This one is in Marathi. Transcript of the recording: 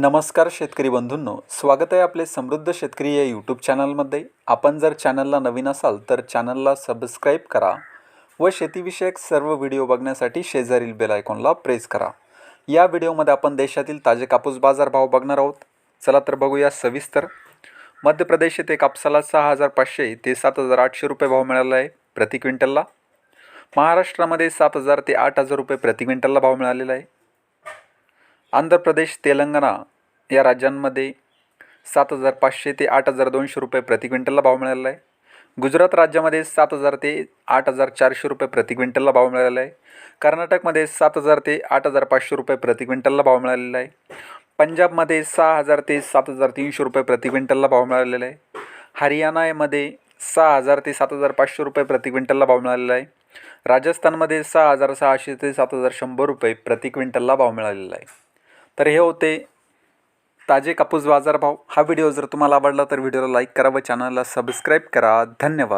नमस्कार शेतकरी बंधूंनो स्वागत आहे आपले समृद्ध शेतकरी या यूट्यूब चॅनलमध्ये आपण जर चॅनलला नवीन असाल तर चॅनलला सबस्क्राईब करा व शेतीविषयक सर्व व्हिडिओ बघण्यासाठी शेजारील बेल आयकॉनला प्रेस करा. या व्हिडिओमध्ये आपण देशातील ताजे कापूस बाजारभाव बघणार आहोत. चला तर बघूया सविस्तर. मध्य प्रदेश येथे कापसाला सहा हजार पाचशे ते सात हजार आठशे रुपये भाव मिळाला आहे प्रति क्विंटलला. महाराष्ट्रामध्ये सात हजार ते आठ हजार रुपये प्रति क्विंटलला भाव मिळालेला आहे. आंध्र प्रदेश तेलंगणा या राज्यांमध्ये सात हजार पाचशे ते आठ हजार दोनशे रुपये प्रति क्विंटलला भाव मिळालेला आहे. गुजरात राज्यामध्ये सात हजार ते आठ हजार चारशे रुपये प्रति क्विंटलला भाव मिळालेला आहे. कर्नाटकमध्ये सात हजार ते आठ हजार पाचशे रुपये प्रति क्विंटलला भाव मिळालेला आहे. पंजाबमध्ये सहा हजार ते सात हजार तीनशे रुपये प्रति क्विंटलला भाव मिळालेला आहे. हरियाणामध्ये सहा हजार ते सात हजार पाचशे रुपये प्रति क्विंटलला भाव मिळालेला आहे. राजस्थानमध्ये सहा हजार सहाशे ते सात हजार शंभर रुपये प्रति क्विंटलला भाव मिळालेला आहे. तर हे होते ताजे कापूस बाजारभाव. हा व्हिडिओ जर तुम्हाला आवडला तर व्हिडिओला लाईक करा व चॅनलला सबस्क्राईब करा. धन्यवाद.